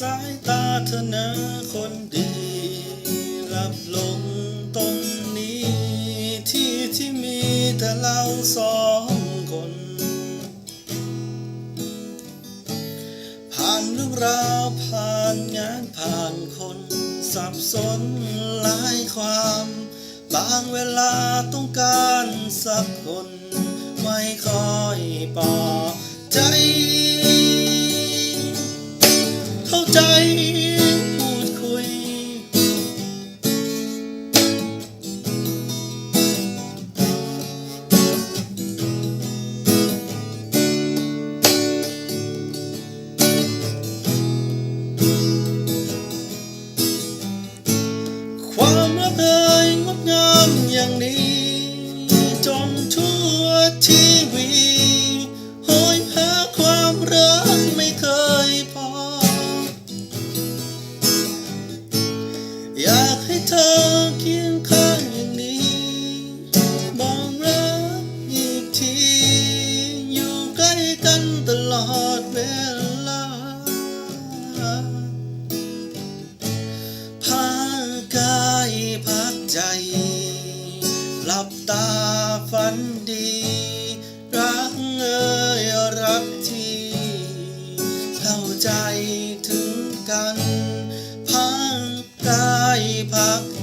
สายตาเธอนะคนดี รับลงตรงนี้ที่ที่มีแต่เราสองคน ผ่านเรื่องราวผ่านงานผ่านคนสับสนหลายความ บางเวลาต้องการสักคน ไม่คอยปลอบใจ เข้าใจพูดคุย ความรักเอ่ยงดงามอย่างนี้ ใจถึงกัน พักกายพัก